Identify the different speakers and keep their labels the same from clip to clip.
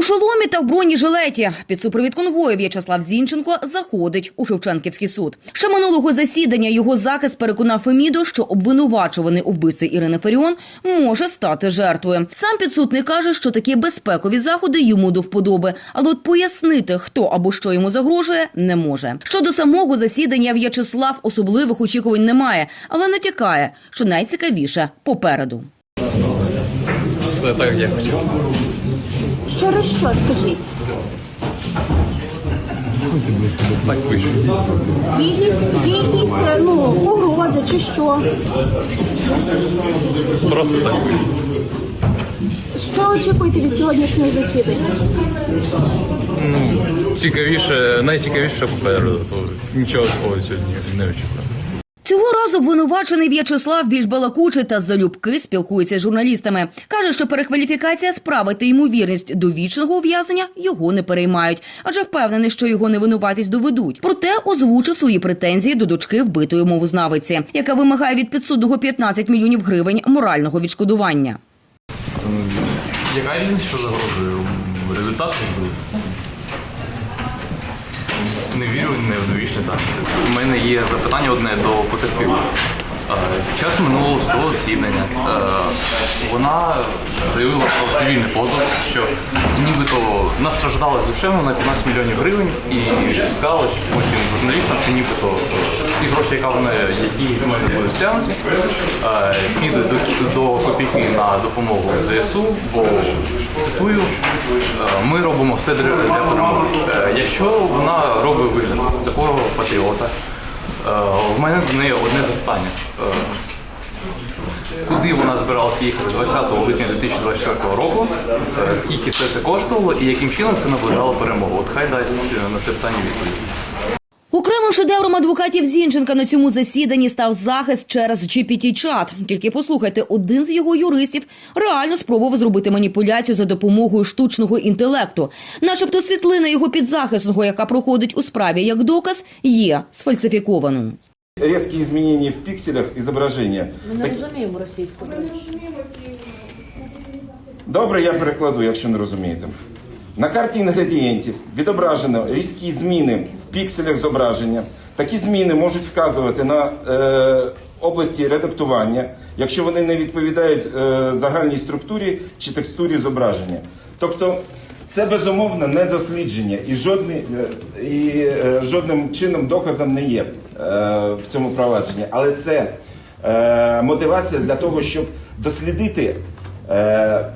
Speaker 1: У шоломі та в бронежилеті під супровід конвою В'ячеслав Зінченко заходить у Шевченківський суд. Ще минулого засідання його захист переконав Феміду, що обвинувачуваний у вбивстві Ірини Феріон може стати жертвою. Сам підсудний каже, що такі безпекові заходи йому до вподоби, але от пояснити, хто або що йому загрожує, не може. Щодо самого засідання В'ячеслав особливих очікувань не має, але натякає, що найцікавіше попереду.
Speaker 2: Все так, як хотів.
Speaker 3: Через що скажіть? Якісь, якісь е, ну, погрози чи що?
Speaker 2: Просто так вийшло.
Speaker 3: Що очікуєте від сьогоднішнього засідання?
Speaker 2: Цікавіше, найцікавіше попереду, то нічого такого сьогодні не очікую.
Speaker 1: Цього разу обвинувачений В'ячеслав більш балакучий та залюбки спілкується з журналістами. Каже, що перекваліфікація справи та ймовірність до вічного ув'язнення його не переймають, адже впевнений, що його невинуватість доведуть. Проте озвучив свої претензії до дочки вбитої мовознавиці, яка вимагає від підсудного 15 мільйонів гривень морального відшкодування.
Speaker 2: Яка різниця, загрожує? Результат. Не вірю, не в так. У мене є запитання одне до потерпілих. Е, час минулого судового засідання е, вона заявила про цивільний позов, що нібито настраждалась душевно на 15 мільйонів гривень і сказала, що потім журналістам, що нібито всі гроші, яка вона, які з мене будуть стягнуті, е, підуть до, до копійки на допомогу ЗСУ, бо цитую, ми робимо все для, перемоги. Якщо вона робить вигляд такого патріота, е, в мене до неї одне запитання. Е, Куди вона збиралася їхати 20 липня 2024 року, е, скільки все це коштувало і яким чином це наближало перемогу? От хай дасть на це питання відповідь.
Speaker 1: Окремим шедевром адвокатів Зінченка на цьому засіданні став захист через GPT-чат. Тільки послухайте, один з його юристів реально спробував зробити маніпуляцію за допомогою штучного інтелекту. Начебто світлина його підзахисного, яка проходить у справі як доказ, є сфальсифікованою.
Speaker 4: резкие изменения в пикселях изображения.
Speaker 5: Ми не розуміємо російську.
Speaker 4: Добре, я перекладу, якщо не розумієте. На карті інгредієнтів відображено різкі зміни в пікселях зображення. Такі зміни можуть вказувати на е, області редактування, якщо вони не відповідають е, загальній структурі чи текстурі зображення. Тобто це безумовно не дослідження і, жодний, е, і е, жодним чином доказом не є е, в цьому провадженні. Але це е, мотивація для того, щоб дослідити. Е,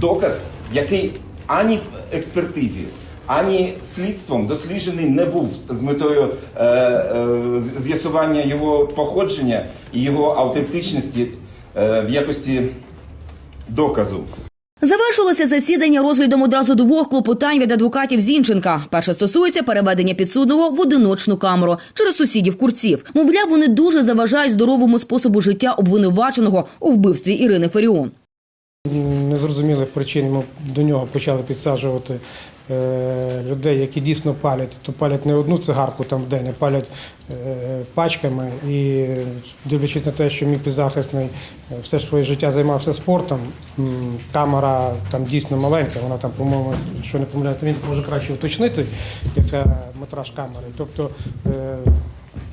Speaker 4: доказ, який ані в експертизі, ані слідством досліджений не був з метою е, е, з'ясування його походження і його автентичності е, в якості доказу.
Speaker 1: Завершилося засідання розглядом одразу двох клопотань від адвокатів Зінченка. Перше стосується переведення підсудного в одиночну камеру через сусідів курців. Мовляв, вони дуже заважають здоровому способу життя обвинуваченого у вбивстві Ірини Феріон.
Speaker 6: Незрозумілих причин ми до нього почали підсаджувати е, людей, які дійсно палять. То палять не одну цигарку там в день, а палять е, пачками. І дивлячись на те, що мій підзахисний е, все своє життя займався спортом, камера там дійсно маленька, вона там, по-моєму, що не помиляю, він може краще уточнити, яка метраж камери. Тобто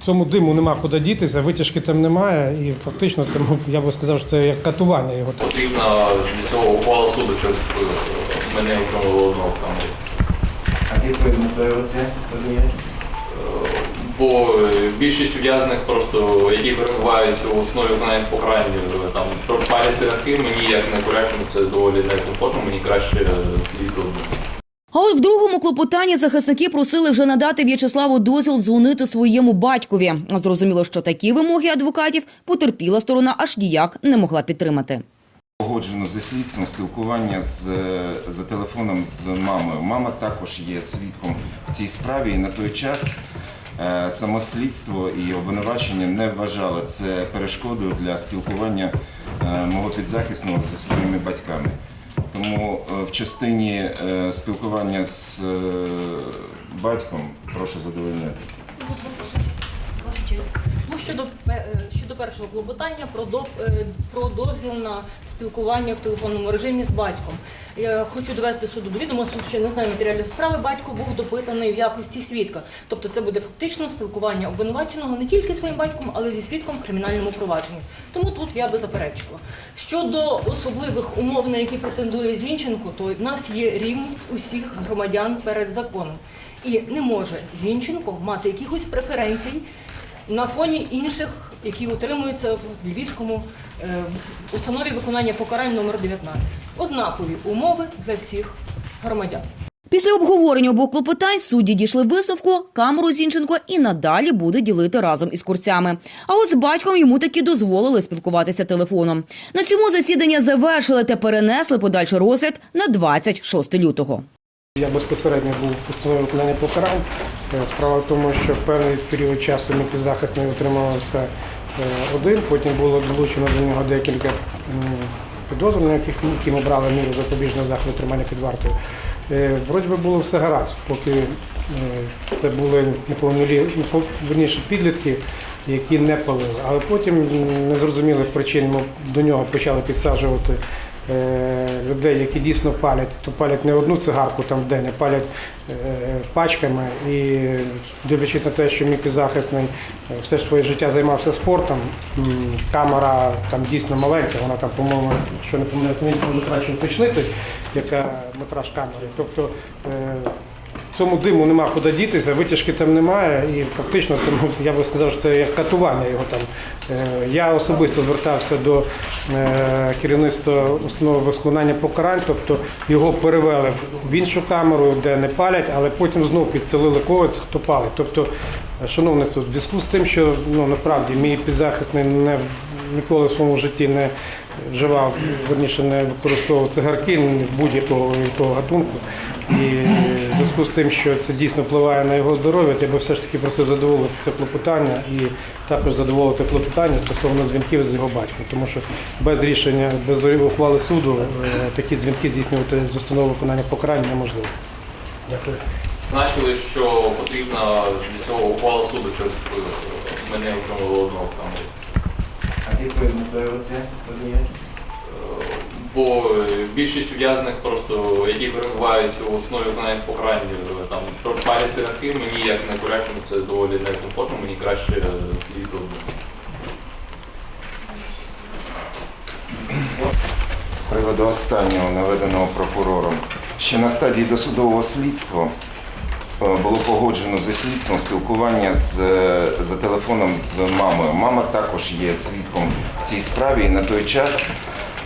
Speaker 6: Цьому диму нема куди дітися, витяжки там немає, і фактично це, я би сказав, що це як катування його.
Speaker 2: Потрібна для цього ухвала суду, щоб е, мене окремо одного в.
Speaker 4: А з якою метою це
Speaker 2: Бо е, більшість ув'язнених просто, які перебувають у основі виконання покарань, е, там пропалять цигарки, мені як не коректно, це доволі некомфортно, мені краще е, сидіти одному.
Speaker 1: А от в другому клопотанні захисники просили вже надати В'ячеславу дозвіл дзвонити своєму батькові. Зрозуміло, що такі вимоги адвокатів потерпіла сторона аж ніяк не могла підтримати.
Speaker 4: Погоджено зі слідством спілкування з, е, за телефоном з мамою. Мама також є свідком в цій справі, і на той час е, само слідство і обвинувачення не вважало це перешкодою для спілкування е, мого підзахисного зі своїми батьками. Тому е, в частині е, спілкування з е, батьком прошу задовольняти.
Speaker 5: Ну, щодо, пе- е, щодо щодо першого клопотання про до е, про дозвіл на спілкування в телефонному режимі з батьком. Я хочу довести суду до відома, суд ще не знає матеріалів справи. Батько був допитаний в якості свідка. Тобто, це буде фактично спілкування обвинуваченого не тільки своїм батьком, але зі свідком в кримінальному провадженні. Тому тут я би заперечила. Щодо особливих умов, на які претендує Зінченко, то в нас є рівність усіх громадян перед законом. І не може Зінченко мати якихось преференцій на фоні інших, які утримуються в Львівському е, установі виконання покарань номер 19. Однакові умови для всіх громадян.
Speaker 1: Після обговорення обох клопотань судді дійшли висновку, камеру Зінченко і надалі буде ділити разом із курцями. А от з батьком йому таки дозволили спілкуватися телефоном. На цьому засідання завершили та перенесли подальший розгляд на 26 лютого.
Speaker 6: Я безпосередньо був в постанові виконання покарань. Е, Справа в тому, що певний період часу мій підзахисний утримувався е, один, потім було долучено до нього декілька підозрюваних, які ми брали міру запобіжного заходу тримання під вартою. Е, Вроді би було все гаразд, поки це були неповнолі, підлітки, які не палили. Але потім незрозумілих причин ми до нього почали підсаджувати людей, які дійсно палять, то палять не одну цигарку там в день, а палять е, пачками. І дивлячись на те, що мій підзахисний е, все своє життя займався спортом, камера там дійсно маленька, вона там, по-моєму, що не помиляю, може краще уточнити, яка метраж камери. Тобто е, цьому диму нема куди дітися, витяжки там немає, і фактично ну, я би сказав, що це як катування його там. Е, Я особисто звертався до е, керівництва установи виконання покарань, тобто його перевели в іншу камеру, де не палять, але потім знов підселили когось, хто палить. Тобто, е, шановний суд, в зв'язку з тим, що ну насправді мій підзахисний не ніколи в своєму житті не вживав, верніше не використовував цигарки будь-якого якого гатунку. І в зв'язку з тим, що це дійсно впливає на його здоров'я, я би все ж таки просив задоволити це клопотання і також задоволити клопотання стосовно дзвінків з його батьком, тому що без рішення, без ухвали суду е, такі дзвінки здійснювати з установи виконання покарання неможливо. Дякую.
Speaker 2: Значили, що потрібна для цього ухвала суду, щоб е, мене отримали одного в камері.
Speaker 7: А з якою метою це подіяти?
Speaker 2: Бо е, більшість ув'язаних просто, які перебувають у основі виконання покарань, е, там пропалять цигарки, мені як не некоректно, це доволі некомфортно, мені краще е, одному.
Speaker 4: З приводу останнього наведеного прокурором. Ще на стадії досудового слідства було погоджено зі слідством спілкування з, за телефоном з мамою. Мама також є свідком в цій справі, і на той час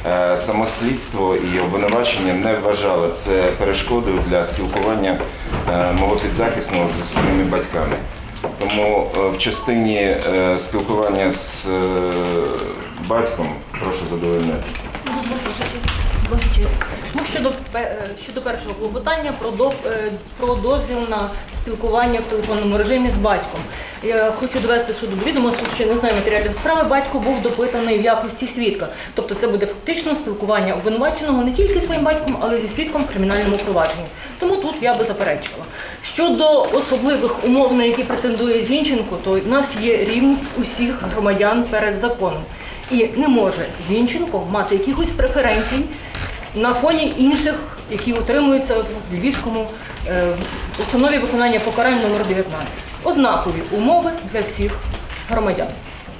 Speaker 4: е, самослідство і обвинувачення не вважали це перешкодою для спілкування е, мого підзахисного зі своїми батьками. Тому е, в частині спілкування з батьком прошу задовольнити.
Speaker 5: Ну, щодо, щодо першого клопотання про, до, про дозвіл на спілкування в телефонному режимі з батьком. Я хочу довести суду до відома, суд ще не знає матеріалів справи. Батько був допитаний в якості свідка. Тобто це буде фактично спілкування обвинуваченого не тільки своїм батьком, але й зі свідком в кримінальному провадженні. Тому тут я би заперечила. Щодо особливих умов, на які претендує Зінченко, то в нас є рівність усіх громадян перед законом. І не може Зінченко мати якихось преференцій на фоні інших, які утримуються в Львівському е, установі виконання покарань номер 19. Однакові умови для всіх громадян.